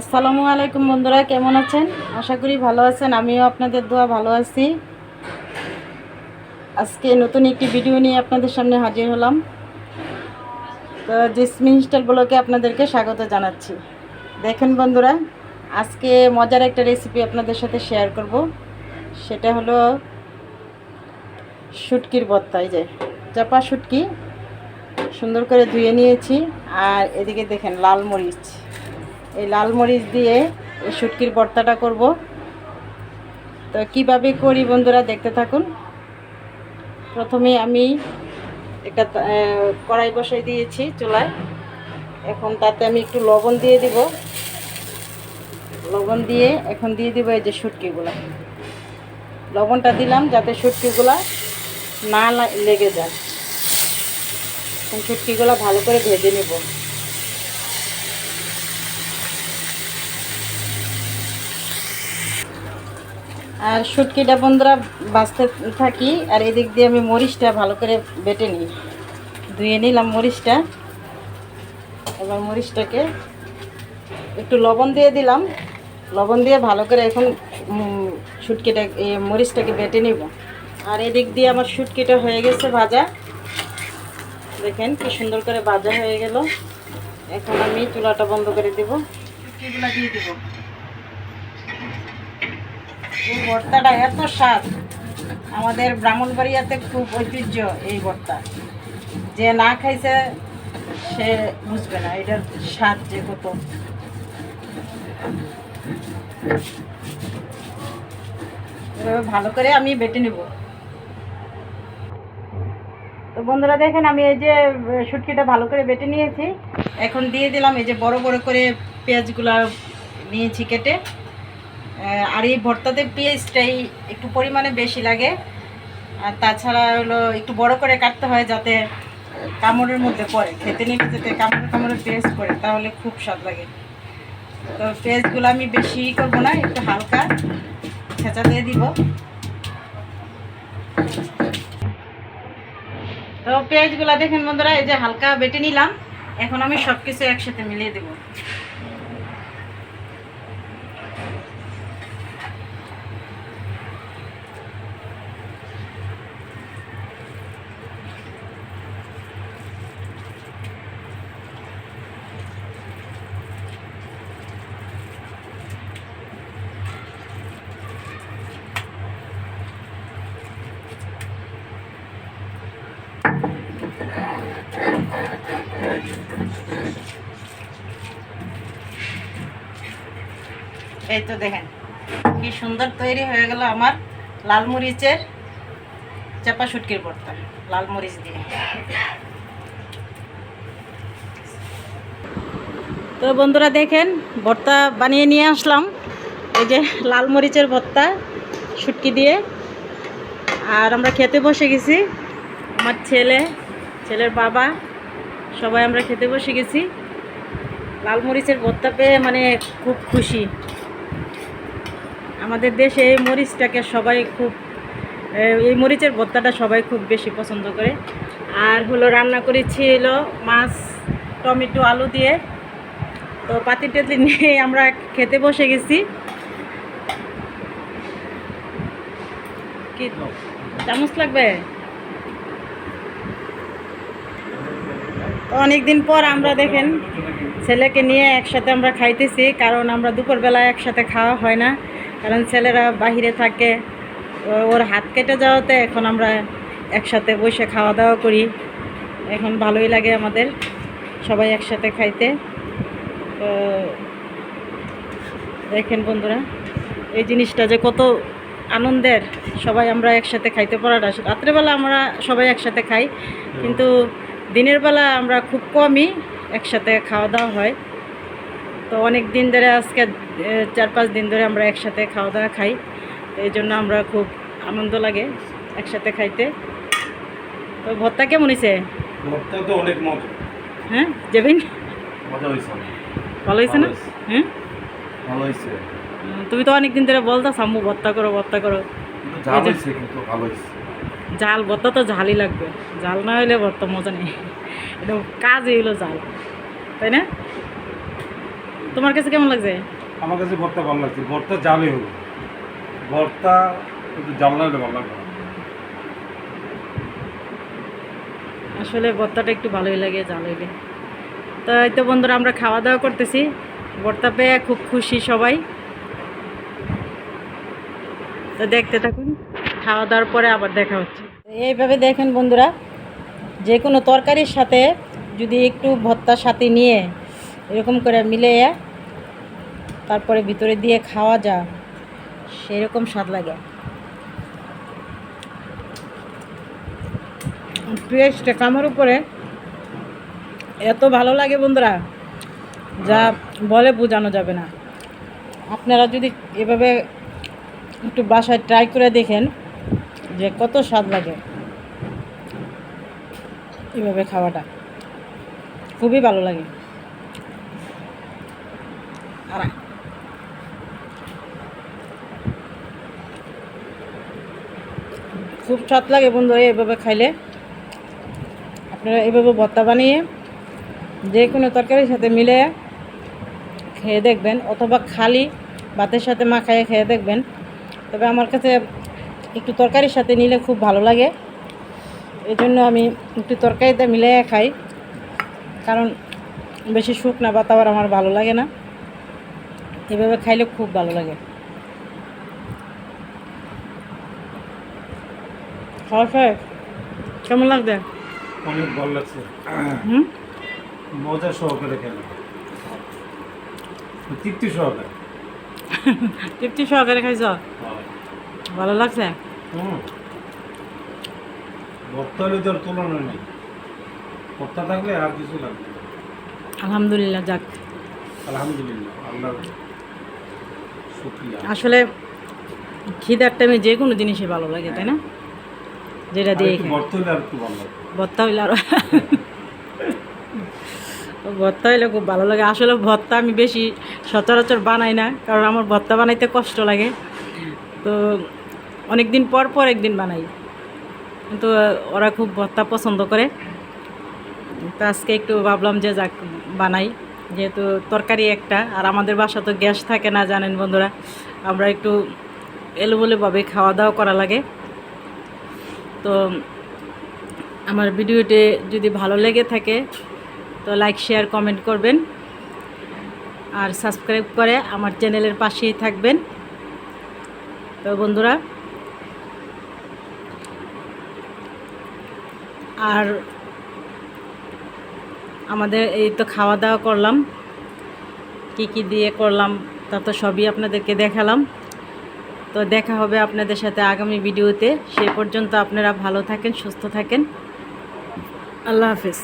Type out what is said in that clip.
আসসালামু আলাইকুম বন্ধুরা, কেমন আছেন? আশা করি ভালো আছেন, আমিও আপনাদের দোয়া ভালো আছি। আজকে নতুন একটি ভিডিও নিয়ে আপনাদের সামনে হাজির হলাম। তো জেসমিন স্টাইল ব্লকে আপনাদেরকে স্বাগত জানাচ্ছি। দেখেন বন্ধুরা, আজকে মজার একটা রেসিপি আপনাদের সাথে শেয়ার করব। সেটা হলো শুটকির ভর্তা এই যে চাপা শুটকি। সুন্দর করে ধুয়ে নিয়েছি, আর এদিকে দেখেন লাল মরিচ। এই লাল মরিচ দিয়ে এই শুটকির ভর্তাটা করব। তো কীভাবে করি বন্ধুরা, দেখতে থাকুন। প্রথমে আমি একটা কড়াই বসাই দিয়েছি চুলায়। এখন তাতে আমি একটু লবণ দিয়ে দিব। লবণ দিয়ে এখন দিয়ে দিব এই যে শুটকিগুলো। লবণটা দিলাম যাতে শুটকিগুলা না লেগে যায়। এখন শুটকিগুলো ভালো করে ভেজে নেব। আর শুটকিটা বন্ধুরা বাঁচতে থাকি, আর এদিক দিয়ে আমি মরিচটা ভালো করে বেটে নিই। ধুয়ে নিলাম মরিচটা। এবার মরিচটাকে একটু লবণ দিয়ে দিলাম। লবণ দিয়ে ভালো করে এখন শুটকিটা মরিচটাকে বেটে নিব। আর এদিক দিয়ে আমার শুটকিটা হয়ে গেছে ভাজা। দেখেন কি সুন্দর করে ভাজা হয়ে গেল। এখন আমি চুলাটা বন্ধ করে দিব। দিয়ে দিব। এই ভর্তাটা এত স্বাদ। আমাদের ব্রাহ্মণবাড়িয়াতে খুব ঐতিহ্য এই ভর্তা। যে না খাইছে, সে বুঝবে না, এটার স্বাদ যে কত। ভালো করে আমি বেটে নেব। তো বন্ধুরা, দেখেন আমি এই যে শুটকিটা ভালো করে বেটে নিয়েছি। এখন দিয়ে দিলাম এই যে বড় বড় করে পেঁয়াজগুলা নিয়েছি কেটে। আর এই ভর্তাতে পেঁয়াজটাই একটু পরিমাণে বেশি লাগে। আর তাছাড়া হলো একটু বড় করে কাটতে হয় যাতে কামড়ের মধ্যে পড়ে। খেতে নিতে যাতে কামড়ে কামড়ে পেঁয়াজ পড়ে, তাহলে খুব স্বাদ লাগে। তো পেঁয়াজগুলো আমি বেশি করব না, একটু হালকা ছেঁচা দিয়ে দিব। তো পেঁয়াজগুলো দেখেন বন্ধুরা, এই যে হালকা বেটে নিলাম। এখন আমি সব কিছু একসাথে মিলিয়ে দেবো। এই তো দেখেন, কি সুন্দর তৈরি হয়ে গেল আমার লাল মরিচের চাপা শুটকির ভর্তা, লাল মরিচ দিয়ে। তো বন্ধুরা দেখেন, ভর্তা বানিয়ে নিয়ে আসলাম। এই যে লাল মরিচের ভর্তা শুটকি দিয়ে। আর আমরা খেতে বসে গেছি, আমার ছেলে, ছেলের বাবা, সবাই আমরা খেতে বসে গেছি। লাল মরিচের ভর্তা পেয়ে মানে খুব খুশি। আমাদের দেশে এই মরিচটাকে সবাই খুব এই মরিচের ভর্তাটা সবাই খুব বেশি পছন্দ করে। আর হলো রান্না করেছি হলো মাছ, টমেটো, আলু দিয়ে। তো পাতি টাতি নিয়ে আমরা খেতে বসে গেছি। কি, চামচ লাগবে? অনেকদিন পর আমরা দেখেন, ছেলেকে নিয়ে একসাথে আমরা খাইতেছি, কারণ আমরা দুপুরবেলা একসাথে খাওয়া হয় না। কারণ ছেলেরা বাহিরে থাকে ওর হাত কেটে যাওয়াতে এখন আমরা একসাথে বসে খাওয়া দাওয়া করি। এখন ভালোই লাগে আমাদের সবাই একসাথে খাইতে। তো, দেখেন বন্ধুরা, এই জিনিসটা যে কত আনন্দের, সবাই আমরা একসাথে খাইতে পারাটা। রাত্রেবেলা আমরা সবাই একসাথে খাই, কিন্তু দিনের বেলা আমরা খুব কমই একসাথে খাওয়া দাওয়া হয়। তো অনেক দিন ধরে আজকে চার পাঁচ দিন ধরে আমরা একসাথে খাওয়া দাওয়া খাই। তো এই জন্য আমরা খুব আনন্দ লাগে একসাথে খাইতে। তো ভর্তা কেমন হয়েছে ভর্তা তো অনেক মজা। হ্যাঁ? যাবেন মজা হয়েছে ভালো হয়েছে না? হ্যাঁ? ভালো হয়েছে তুমি তো অনেক দিন ধরে বলতো সাম্মু ভর্তা করো ভর্তা করো। জাল ভর্তা তো ঝালই লাগবে। জাল না হলে ভর্তা মজা নেই। কাজই হলো জাল তাই না? তোমার কাছে কেমন লাগছে? আমার কাছে ভর্তা ভালো লাগছে। ভর্তা জালে হবে। ভর্তা একটু জাল না হলে ভালো লাগবে আসলে ভর্তাটা একটু ভালোই লাগে জাল হইলে। তো এই তো বন্ধুরা আমরা খাওয়া দাওয়া করতেছি। ভর্তা পেয়ে খুব খুশি সবাই। তো দেখতে থাকুন খাওয়া দাওয়ার পরে আবার দেখা হচ্ছে। এইভাবে দেখেন বন্ধুরা যে কোনো তরকারির সাথে যদি একটু ভর্তার সাথে নিয়ে এরকম করে মিলিয়ে তারপরে ভিতরে দিয়ে খাওয়া যায় সেরকম স্বাদ লাগে। পেঁয়াজটা কামার উপরে এত ভালো লাগে বন্ধুরা যা বলে বোঝানো যাবে না। আপনারা যদি এভাবে একটু বাসায় ট্রাই করে দেখেন যে কত স্বাদ লাগে এভাবে খাওয়াটা। খুবই ভালো লাগে। আর খুব স্বাদ লাগে বন্ধুরা এভাবে খাইলে। আপনারা এভাবে ভর্তা বানিয়ে যে কোনো তরকারির সাথে মিলে খেয়ে দেখবেন, অথবা খালি ভাতের সাথে মাখায়ে খেয়ে দেখবেন। তবে আমার কাছে একটু তরকারির সাথে নিলে খুব ভালো লাগে। এই জন্য আমি একটু তরকারিতে মিলিয়ে খাই, কারণ বেশি শুকনা ভাত আমার ভালো লাগে না। এভাবে খাইলে খুব ভালো লাগে। খাওয়া শেষ? কেমন লাগবে অনেক ভালো লাগছে। হুম? মজা সহকারে খেলাম তৃপ্তি সহকারে। তৃপ্তি সহকারে খাইছ? ভালো লাগছে? হুম। আর তুলনা নেই। ভর্তা থাকলে আর কিছু লাগবে আলহামদুলিল্লাহ যাক। আলহামদুলিল্লাহ আল্লাহ আসলে খিদার টাইমে যে কোনো জিনিসই ভালো লাগে তাই না? যেটা দিয়ে ভর্তা হইলে আরও ভর্তা হইলে খুব ভালো লাগে। আসলে ভর্তা আমি বেশি সচরাচর বানাই না কারণ আমার ভর্তা বানাইতে কষ্ট লাগে। তো অনেক দিন পর পর একদিন বানাই। কিন্তু ওরা খুব ভর্তা পছন্দ করে। তো আজকে একটু ভাবলাম যে যাক বানাই। যেহেতু তরকারি একটা আর আমাদের বাসা তো গ্যাস থাকে না জানেন বন্ধুরা। আমরা একটু এলোমেলোভাবে খাওয়া দাওয়া করা লাগে। তো আমার ভিডিওটি যদি ভালো লেগে থাকে, তো লাইক শেয়ার কমেন্ট করবেন। আর সাবস্ক্রাইব করে আমার চ্যানেলের পাশেই থাকবেন। তো বন্ধুরা, আর আমাদের এই তো খাওয়া দাওয়া করলাম। কি কি দিয়ে করলাম, তা তো সবই আপনাদেরকে দেখালাম। তো দেখা হবে আপনাদের সাথে আগামী ভিডিওতে। সে পর্যন্ত আপনারা ভালো থাকেন, সুস্থ থাকেন। আল্লাহ হাফিজ।